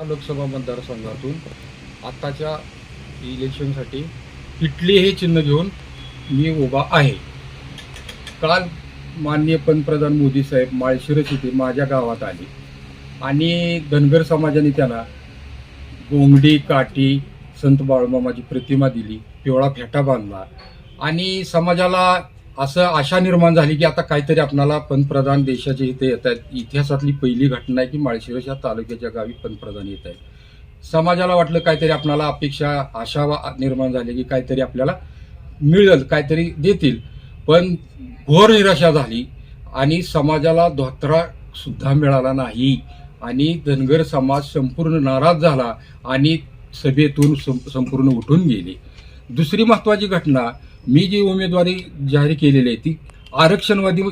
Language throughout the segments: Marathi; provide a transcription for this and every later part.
लोकसभा मतदारसंघातून आत्ताच्या इलेक्शनसाठी इटली हे चिन्ह घेऊन मी उभा आहे. काल माननीय पंतप्रधान मोदी साहेब माळशिरस येथे माझ्या गावात आले. आणि धनगर समाजाने त्यांना गोंगडी काठी संत बाळूमामाची प्रतिमा दिली पिवळा फेटा बांधला. आणि समाजाला असं आशा निर्माण झाली की आता काहीतरी आपणाला पंतप्रधान देशाचे इथे येत आहेत. इतिहासातली पहिली घटना आहे की माळशिरस या तालुक्याच्या गावी पंतप्रधान येत आहेत. समाजाला वाटलं काहीतरी आपणाला अपेक्षा आशा निर्माण झाली की काहीतरी आपल्याला मिळेल काहीतरी देतील. पण घोर निराशा झाली आणि समाजाला धोत्रा सुद्धा मिळाला नाही आणि धनगर समाज संपूर्ण नाराज झाला आणि सभेतून संपूर्ण उठून गेले. दुसरी महत्वाची घटना मी जी उमेदवारी जाहीर केलेली आहे ती आरक्षणवादी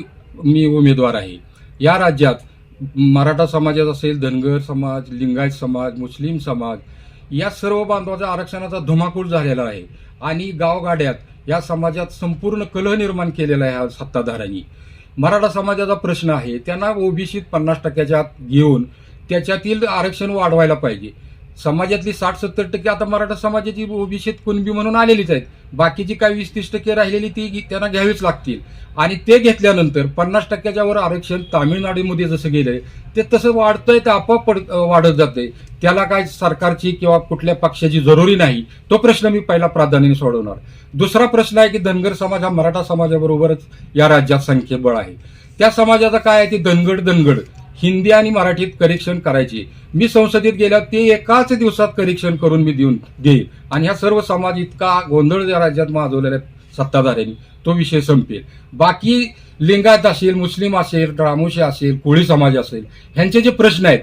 मी उमेदवार आहे. या राज्यात मराठा समाजात असेल धनगर समाज लिंगायत समाज मुस्लिम समाज या सर्व बांधवाचा आरक्षणाचा धुमाकूळ झालेला आहे. आणि गावगाड्यात या समाजात संपूर्ण कलह निर्माण केलेला आहे ह्या सत्ताधाऱ्यांनी. मराठा समाजाचा प्रश्न आहे त्यांना ओबीसीत पन्नास टक्क्याच्या आत घेऊन त्याच्यातील आरक्षण वाढवायला पाहिजे. समाजातली साठ सत्तर टक्के आता मराठा समाजाची ओबीसीत कुणबी म्हणून आलेलीच आहेत. बाकीची काही वीस तीस टक्के राहिलेली ती त्यांना घ्यावीच लागतील. आणि ते घेतल्यानंतर पन्नास टक्क्याच्या वर आरक्षण तामिळनाडूमध्ये जसं गेलंय ते तसं वाढतंय ते आपोआप वाढत जातंय. त्याला काय सरकारची किंवा कुठल्या पक्षाची जरुरी नाही तो प्रश्न मी पहिला प्राधान्याने सोडवणार. दुसरा प्रश्न आहे की धनगर समाज हा मराठा समाजाबरोबरच या राज्यात संख्येबळ आहे. त्या समाजाचा काय आहे? की धनगड धनगड. हिंदी आणि मराठीत करेक्शन करायची. मी संसदेत गेल्यावर ते एकाच दिवसात करेक्शन करून मी देऊन देईल आणि ह्या सर्व समाज इतका गोंधळ ज्या राज्यात माजवलेला सत्ताधाऱ्यांनी तो विषय संपेल. बाकी लिंगायत असेल मुस्लिम असेल रामोशी असेल कोळी समाज असेल ह्यांचे जे प्रश्न आहेत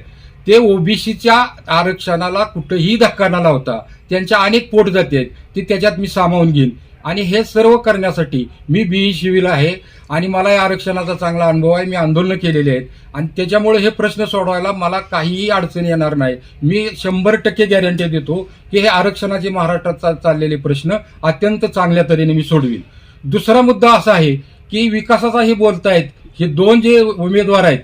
ते ओबीसीच्या आरक्षणाला कुठेही धक्का न लावता त्यांच्या अनेक पोट जाती आहेत ते त्याच्यात मी सामावून घेईन. आणि हे सर्व करण्यासाठी मी बीई शिविल आहे आणि मला या आरक्षणाचा चांगला अनुभव आहे. मी आंदोलनं केलेली आहेत. आणि त्याच्यामुळे हे प्रश्न सोडवायला मला काहीही अडचण येणार नाही. मी शंभर टक्के गॅरंटी देतो की हे आरक्षणाचे महाराष्ट्रात चाललेले प्रश्न अत्यंत चांगल्या तऱ्हेने मी सोडवीन. दुसरा मुद्दा असा आहे की विकासाचाही बोलतायत. हे दोन जे उमेदवार आहेत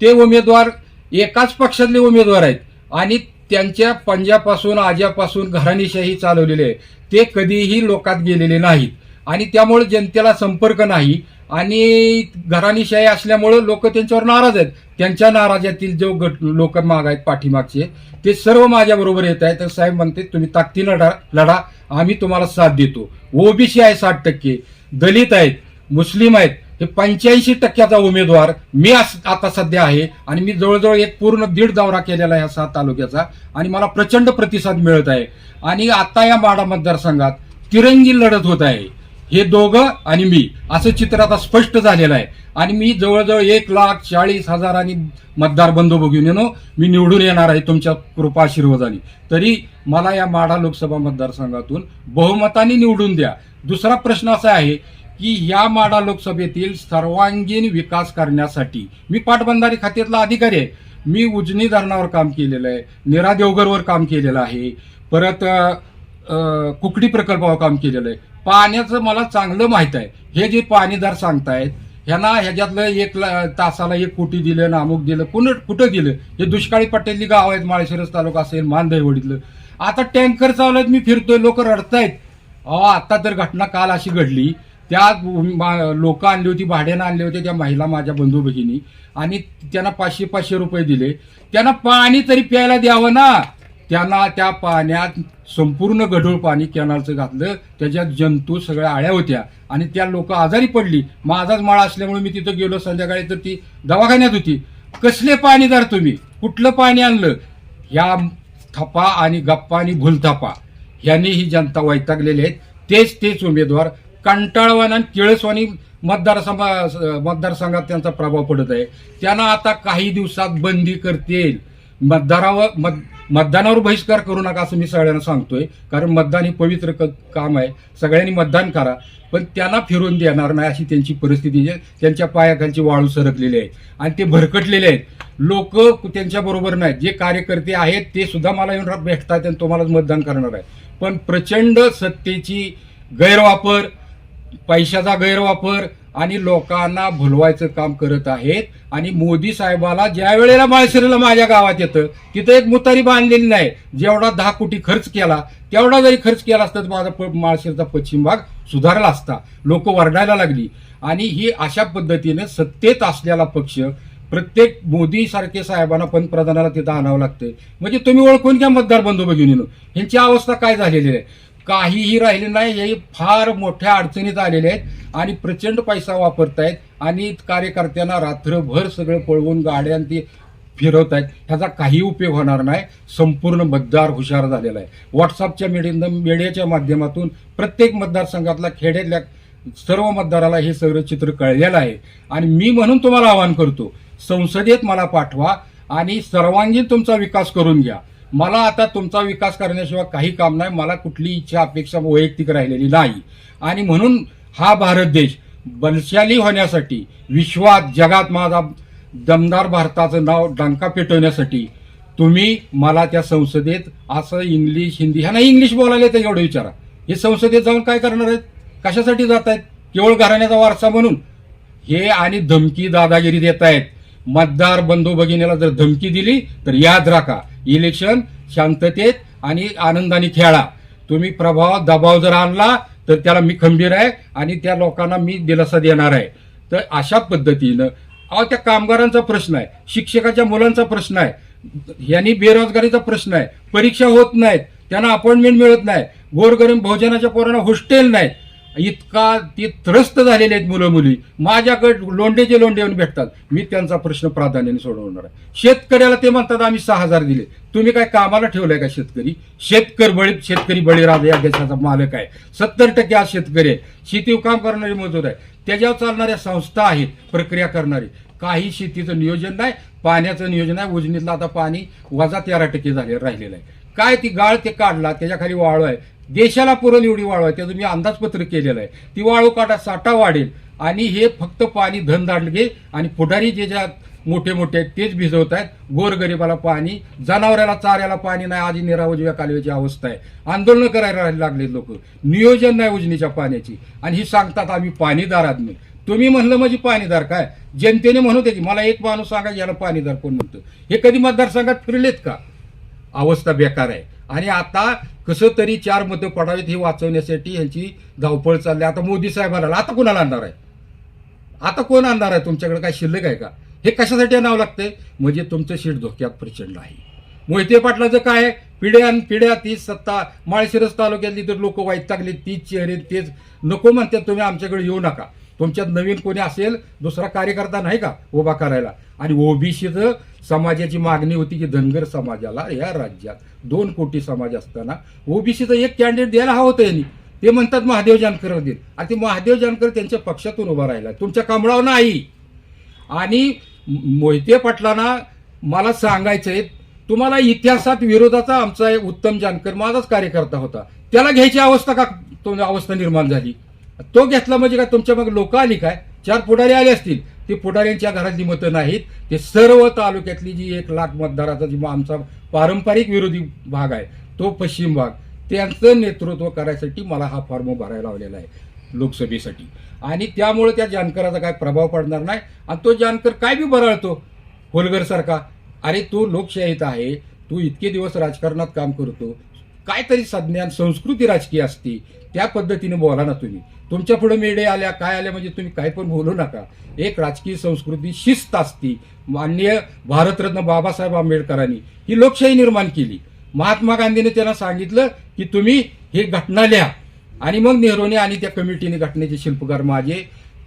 ते उमेदवार एकाच पक्षातले उमेदवार आहेत आणि त्यांच्या पंजापासून आज्यापासून घराणीशाही चालवलेले आहे ते कधीही लोकात गेलेले नाहीत. आणि त्यामुळे जनतेला संपर्क नाही. आणि घराणीशाही असल्यामुळं लोक त्यांच्यावर नाराज आहेत. त्यांच्या नाराजातील जो गट लोक माग आहेत पाठीमागचे ते सर्व माझ्याबरोबर येत आहेत. तर साहेब म्हणते तुम्ही ताकदीनं लढा लढा. आम्ही तुम्हाला साथ देतो. ओबीसी आहे साठ टक्के. दलित आहेत मुस्लिम आहेत. हे पंच्याऐंशी टक्क्याचा उमेदवार मी आता सध्या आहे आणि मी जवळजवळ एक पूर्ण दीड दौरा केलेला आहे सात तालुक्याचा आणि मला प्रचंड प्रतिसाद मिळत आहे. आणि आता या माडा मतदारसंघात तिरंगी लढत होत आहे. हे दोघं आणि मी असं चित्र आता स्पष्ट झालेलं आहे. आणि मी जवळजवळ एक लाख चाळीस हजारांनी मतदार बंधू बघून येणं मी निवडून येणार आहे तुमच्या कृपा आशीर्वादाने. तरी मला या माढा लोकसभा मतदारसंघातून बहुमताने निवडून द्या. दुसरा प्रश्न असा आहे की या माडा लोकसभेतील सर्वांगीण विकास करण्यासाठी मी पाटबंधारे खात्यातला अधिकारी आहे. मी उजनी धरणावर काम केलेलं आहे निरा देवगरवर काम केलेलं आहे परत कुकडी प्रकल्पावर काम केलेलं आहे. पाण्याचं मला चांगलं माहीत आहे. हे जे पाणीदार सांगतायत ह्यांना ह्याच्यातलं एक ला- तासाला एक कोटी दिलं ना अमुक दिलं कुण कुठं दिलं हे दुष्काळी पट्ट्यातली गाव आहेत माळशिरस तालुका असेल मानदहीवडीतलं आता टँकर चालवत मी फिरतोय लोक रडतायत. अहो आता तर घटना काल अशी घडली त्या लोक आणली होती भाड्यानं आणले होते त्या महिला माझ्या बंधू भगिनी. आणि त्यांना पाचशे पाचशे रुपये दिले. त्यांना पाणी तरी प्यायला द्यावं ना. त्यांना त्या पाण्यात संपूर्ण गढूळ पाणी कॅनलचं घातलं. त्याच्यात जंतू सगळ्या आळ्या होत्या. आणि त्या लोक आजारी पडली. माझाच माळा असल्यामुळे मी तिथं गेलो. संध्याकाळी तर ती दवाखान्यात होती. कसले पाणीदार तुम्ही? कुठलं पाणी आणलं? ह्या थपा आणि गप्पा आणि भुलथापा. ह्यांनी ही जनता वैतागलेली आहेत. तेच तेच उमेदवार कंटाळवान आणि किळसवानी मतदार मतदारसंघात त्यांचा प्रभाव पडत आहे. त्यांना आता काही दिवसात बंदी करतील. मतदारावर मत मतदानावर बहिष्कार करू नका असं मी सगळ्यांना सांगतोय. कारण मतदान हे पवित्र क- काम आहे. सगळ्यांनी मतदान करा. पण त्यांना फिरून देणार नाही अशी त्यांची परिस्थिती आहे. त्यांच्या पायाखालची वाळू सरकलेली आहे आणि ते भरकटलेले आहेत. लोक त्यांच्याबरोबर नाहीत. जे कार्यकर्ते आहेत ते सुद्धा मला येऊन भेटतात आणि तुम्हालाच मतदान करणार आहे पण प्रचंड सत्तेची गैरवापर पैशाचा गैरवापर आणि लोकांना भुलवायचं काम करत आहेत. आणि मोदी साहेबाला ज्या वेळेला माळशिरला माझ्या गावात येतं तिथं एक मुतारी बांधलेली नाही. जेवढा दहा कोटी खर्च केला तेवढा जरी खर्च केला असता तर माझा माळशिरचा पश्चिम भाग सुधारला असता. लोक वरडायला लागली. आणि ही अशा पद्धतीने सत्तेत असलेला पक्ष प्रत्येक मोदी सारखे साहेबांना पंतप्रधानाला तिथं आणावं लागतंय. म्हणजे तुम्ही ओळखून घ्या मतदार बंधू भगिनीनं. ह्यांची अवस्था काय झालेली आहे? काहीही राहिले नाही हे फार मोठ्या अडचणीत आलेले आहेत आणि प्रचंड पैसा वापरतायत आणि कार्यकर्त्यांना रात्रभर सगळं पळवून गाड्यां ती फिरवत आहेत ह्याचा काही उपयोग होणार नाही. संपूर्ण मतदार हुशार झालेला आहे. व्हॉट्सअपच्या मीडिया मीडियाच्या माध्यमातून प्रत्येक मतदारसंघातला खेड्यातल्या सर्व मतदाराला हे सगळं चित्र कळलेलं आहे. आणि मी म्हणून तुम्हाला आवाहन करतो संसदेत मला पाठवा आणि सर्वांगीण तुमचा विकास करून घ्या. मला आता तुमचा विकास करण्याशिवाय काही काम नाही. मला कुठली इच्छा अपेक्षा वैयक्तिक राहिलेली नाही. आणि म्हणून हा भारत देश बलशाली होण्यासाठी विश्वात जगात माझा दमदार भारताचं नाव डंका पेटवण्यासाठी तुम्ही मला त्या संसदेत असं इंग्लिश हिंदी ह्यांना इंग्लिश बोलायला येतं एवढं विचारा. हे संसदेत जाऊन काय करणार आहेत? कशासाठी जात आहेत केवळ घराण्याचा वारसा म्हणून. हे आणि धमकी दादागिरी देत आहेत मतदार बंधू भगिनीला जर धमकी दिली तर याद राखा इलेक्शन शांततेत आणि आनंदाने खेळा. तुम्ही प्रभाव दबाव जर आणला तर त्याला मी खंबीर आहे आणि त्या लोकांना मी दिलासा देणार आहे. तर अशा पद्धतीनं अहो त्या कामगारांचा प्रश्न आहे शिक्षकाच्या मुलांचा प्रश्न आहे यांनी बेरोजगारीचा प्रश्न आहे परीक्षा होत नाहीत त्यांना अपॉइंटमेंट मिळत नाही गोरगरीब भोजनाच्या पोरांना हॉस्टेल नाहीत इतका ते त्रस्त झालेले आहेत मुलं मुली. माझ्याकडे लोंडेचे लोंडे येऊन भेटतात. मी त्यांचा प्रश्न प्राधान्याने सोडवणार आहे. शेतकऱ्याला ते म्हणतात आम्ही सहा हजार दिले. तुम्ही काय कामाला ठेवलंय का शेतकरी? शेतकरी बळी शेतकरी बळीराजा या देशाचा मालक आहे. सत्तर टक्के आज शेतकरी आहे. शेती काम करणारे मजूर आहे. त्याच्यावर चालणाऱ्या संस्था आहेत प्रक्रिया करणारी. काही शेतीचं नियोजन नाही पाण्याचं नियोजन आहे उजनीतलं आता पाणी वजा तेरा टक्के झाले राहिलेलं आहे. काय ती गाळ ते काढला त्याच्याखाली वाळू आहे. देशाला पुरेल एवढी वाळू आहे. त्याचं मी अंदाजपत्र केलेलं आहे. ती वाळू काढा साठा वाढेल आणि हे फक्त पाणी धनदांडगे आणि पुढारी जे ज्या मोठे मोठे आहेत तेच भिजवत आहेत. गोरगरिबाला पाणी जनावराला चाऱ्याला पाणी नाही. आधी निरावजव्या कालव्याची अवस्था आहे. आंदोलन करायला लागले लोक. नियोजन नाही योजनेच्या पाण्याची. आणि ही सांगतात आम्ही पाणीदार आदमी. तुम्ही म्हणलं म्हणजे पाणीदार काय? जनतेने म्हणू दे की मला एक माणूस सांगा याला पाणीदार कोण म्हणतो? हे कधी मतदारसंघात फिरलेत का? अवस्था बेकार आहे. आणि आता कसं तरी चार मतं पडावेत हे वाचवण्यासाठी ह्यांची धावपळ चालली. आता मोदी साहेब आला आता कोणाला आणणार आहे? आता कोण आणणार आहे? तुमच्याकडे काय शिल्लक आहे का? हे कशासाठी आणावं लागतंय म्हणजे तुमचं शीट धोक्यात प्रचंड आहे. मोहिते पाटलाचं काय आहे? पिढ्या पिढ्या तीच सत्ता माळशिरस तालुक्यातली तर लोक वाईट वैतागली तीच चेहरे तेच. नको म्हणतात तुम्ही आमच्याकडे येऊ नका. तुमच्यात नवीन कोणी असेल दुसरा कार्यकर्ता नाही का उभा करायला? आणि ओबीसीचं समाजाची मागणी होती की धनगर समाजाला या राज्यात दोन कोटी समाज असताना ओबीसीचं एक कॅन्डिडेट द्यायला हवं होतं यांनी. ते म्हणतात महादेव जानकर देईल आणि ते महादेव जानकर त्यांच्या पक्षातून उभा राहिला. तुमच्या कमळावर नाही. आणि मोहिते पाटलांना मला सांगायचंय तुम्हाला इतिहासात विरोधाचा आमचा एक उत्तम जानकर माझाच कार्यकर्ता होता. त्याला घ्यायची अवस्था का? तो अवस्था निर्माण झाली. तो घेतला म्हणजे काय तुमच्या मग लोक आली काय? चार पुढारी आले असतील. ते पुढाऱ्यांच्या घरातली मतं नाहीत. ते सर्व तालुक्यातली जी एक लाख मतदाराचा जी आमचा पारंपरिक विरोधी भाग आहे तो पश्चिम भाग त्यांचं नेतृत्व करायसाठी मला हा फॉर्म भरायला लावलेला आहे लोकसभेसाठी. आणि त्यामुळे त्या जानकराचा काय प्रभाव पडणार नाही. आणि तो जानकर काय बी भरळतो होलगर सारखा अरे तो लोकशाहीत आहे. तू इतके दिवस राजकारणात काम करतो. काहीतरी संज्ञान संस्कृती राजकीय असते त्या पद्धतीने बोला ना तुम्ही. तुमच्यापुढे मेडे आल्या काय आल्या म्हणजे तुम्ही काय पण बोलू नका. एक राजकीय संस्कृती शिस्त असती. माननीय भारतरत्न बाबासाहेब आंबेडकरांनी ही लोकशाही निर्माण केली. महात्मा गांधीने त्यांना सांगितलं की तुम्ही हे घटना लिहा. आणि मग नेहरूने आणि त्या कमिटीने घटनेचे शिल्पकार माझे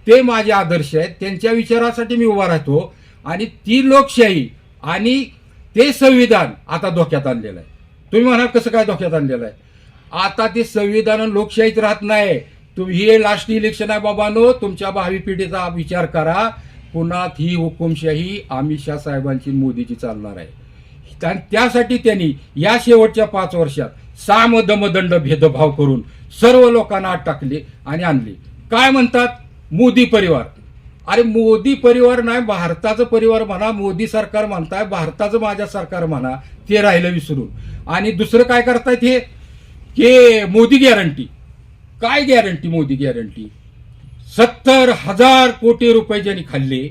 ते माझे आदर्श आहेत त्यांच्या विचारासाठी मी उभा राहतो. आणि ती लोकशाही आणि ते संविधान आता धोक्यात आणलेलं आहे. तुम्ही म्हणा कसं काय धोक्यात आणलेलं आहे? आता ते संविधान लोकशाहीत राहत नाही. तुम्ही हे लास्ट इलेक्शन आहे बाबानो तुमच्या भावी पिढीचा विचार करा. पुन्हा ही हुकुमशाही अमित शाह साहेबांची मोदीची चालणार आहे. त्यासाठी त्यांनी या शेवटच्या पाच वर्षात साम दमदंड भेदभाव करून सर्व लोकांना आत टाकले आणि आणले. काय म्हणतात? मोदी परिवार. अरे मोदी परिवार नाही भारताचं परिवार म्हणा मोदी सरकार म्हणताय भारताचं माझ्या सरकार म्हणा ते राहिलं विसरून. आणि दुसरं काय करतायत हे? की मोदी गॅरंटी काय गॅरंटी मोदी गॅरंटी सत्तर हजार कोटी रुपये ज्यांनी खाल्ले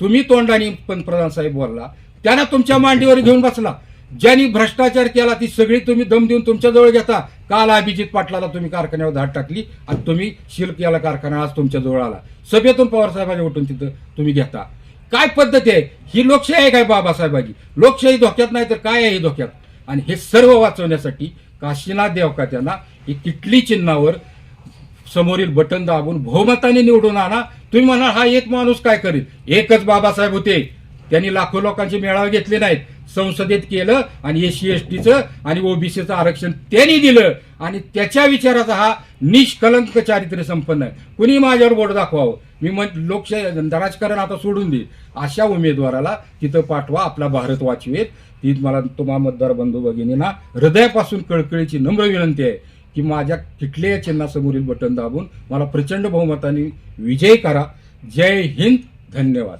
तुम्ही तोंडाने पंतप्रधान साहेब बोलला त्यांना तुमच्या मांडीवर घेऊन बसला. ज्यांनी भ्रष्टाचार केला ती सगळी तुम्ही दम देऊन तुमच्याजवळ घेता. काल अभिजित पाटलाला तुम्ही कारखान्यावर धाड टाकली आणि तुम्ही शिल्क याला कारखाना आज तुमच्याजवळ आला. सभेतून पवारसाहेबांनी उठून तिथं तुम्ही घेता. काय पद्धती आहे? ही लोकशाही आहे काय बाबासाहेबांची? लोकशाही धोक्यात नाही तर काय आहे धोक्यात? आणि हे सर्व वाचवण्यासाठी काशीनाथ देवका त्यांना ही किटली चिन्हावर समोरील बटन दाबून बहुमताने निवडून आणा. तुम्ही म्हणा हा एक माणूस काय करेल? एकच बाबासाहेब होते. त्यांनी लाखो लोकांचे मेळावे घेतले नाहीत. संसदेत केलं आणि एससी एस टीचं आणि ओबीसीचं आरक्षण त्यांनी दिलं. आणि त्याच्या विचाराचा हा निष्कलंक चारित्र्य संपन्न आहे. कुणी माझ्यावर बोट दाखवावं? मी म्हण लोकशाही राजकारण आता सोडून देईल अशा उमेदवाराला तिथं पाठवा आपला भारत वाचवेत. ती मला तुम्हा मतदार बंधू भगिनींना हृदयापासून कळकळीची नम्र विनंती आहे की माझ्या कुठल्याही चिन्हासमोरील बटन दाबून मला प्रचंड बहुमताने विजय करा. जय हिंद. धन्यवाद.